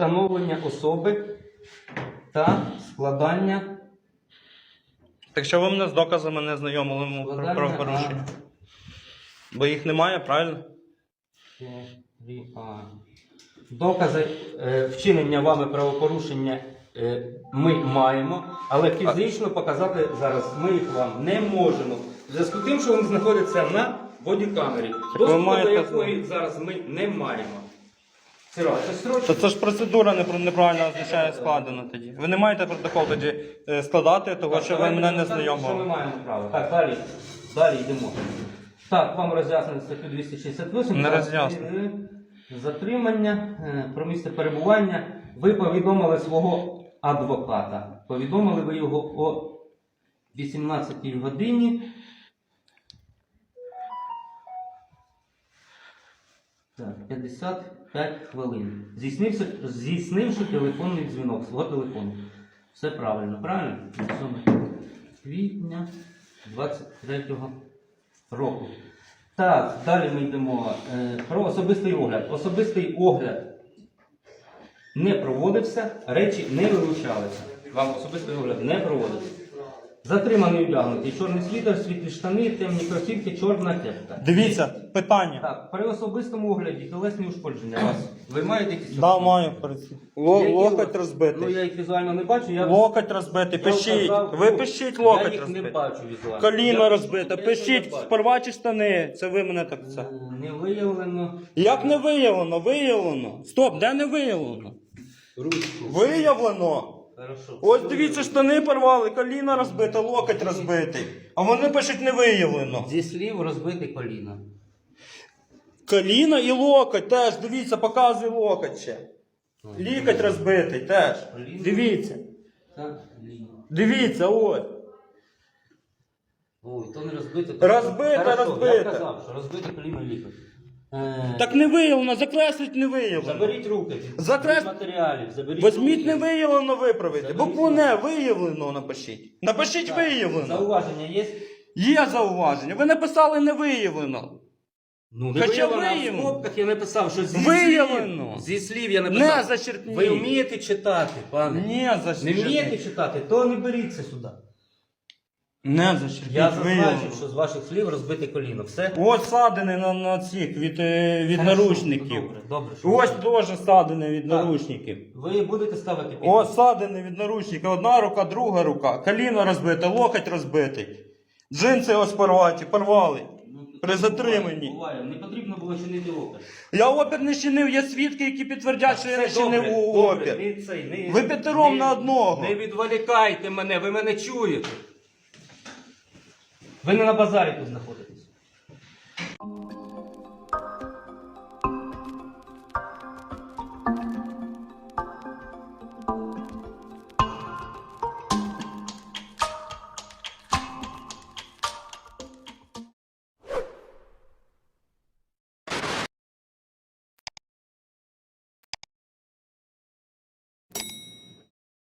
встановлення особи та складання Так що ви мене з доказами не знайомили про складання правопорушення? Бо їх немає, правильно? докази е, вчинення вами правопорушення е, ми маємо, але фізично показати зараз ми їх вам не можемо. В зв'язку з тим, що вони знаходяться на бодікамері, ви доступу до маєте якої зараз ми не маємо. Це це строчка. То це ж процедура непро- неправильно означає складена тоді. Ви не маєте протокол тоді е, складати, того Так, що ви давайте мене не розглянемо, Що ми знайомили. маємо право. Так, далі, далі йдемо. Так, вам роз'яснено статтю 268. Не Так, роз'яснено. е, Затримання е, про місце перебування. Ви повідомили свого адвоката. Повідомили ви його о 18 годині. Так, 55 хвилин. Здійснивши, здійснивши телефонний дзвінок свого телефону. Все правильно, правильно? 7 квітня 23-го року. Так, далі ми йдемо е, про особистий огляд. Особистий огляд не проводився, речі не вилучалися. Вам особистий огляд не проводився. Затриманий одягнутий чорний світер, світлі штани, темні кросівки, чорна кепка. Дивіться, питання. Так, при особистому огляді тілесні ушкодження у вас. Ви маєте якісь? Да, маю перед цим. Ло- Які у Локоть? Ну розбитий. я їх візуально не бачу. Я Локоть розбитий, Я пишіть. казав, Ви ну, пишіть Я локоть їх не розбитий. бачу візуально. Коліно Я- розбите, я пишіть їх не бачу. спорвачі штани. Це ви мене так це. Е, Не виявлено. Як не виявлено? Виявлено. Стоп, де не виявлено? Ручку. Виявлено. Ось дивіться, штани порвали, коліно розбите, локоть розбитий. А вони пишуть не виявлено. Зі слів розбите коліно. Коліно і локоть теж, дивіться, показує локоть ще. Лікоть розбитий теж. Дивіться. Так. Дивіться, ось. Ой, то не розбите. то- Розбите, Хорошо, розбите. Я казав, що розбите коліно лікоть. Е, Так не виявлено, закреслить не виявлено. Заберіть руки Закрес- матеріалів. Заберіть Возьміть не виявлено виправити. Заберіть Букву не виявлено напишіть. Напишіть Так, виявлено. Зауваження є? Є зауваження. Ви написали не виявлено. Ну, Хоча виявлено, а виявлено. в скобках я написав, що зі Виявлено. слів. Зі слів я написав. Не зачерпніть. Ви вмієте читати, пане? Не Не зачерпніть. вмієте читати, то не беріться сюди. Не Я зачерпніть. зазначив, що з ваших слів розбите коліно. Все? Ось садини на, на цих від, е, від Хорошо, наручників. Добре, добре. що Ось ви- теж садини від Так. наручників. Ви будете ставити підпис? Ось садини від наручників. Одна рука, друга рука. Коліно розбите, локоть розбитий. Джинси ось порваті, порвали. Ну, При затриманні. Буває. Не потрібно було чинити опір. Я опір не чинив, є свідки, які підтвердять, що я не Все добре, чинив у добре, опір. не цей, не- Ви п'ятером не- на одного. Не відволікайте мене, ви мене чуєте. Ви не на базарі тут знаходитесь.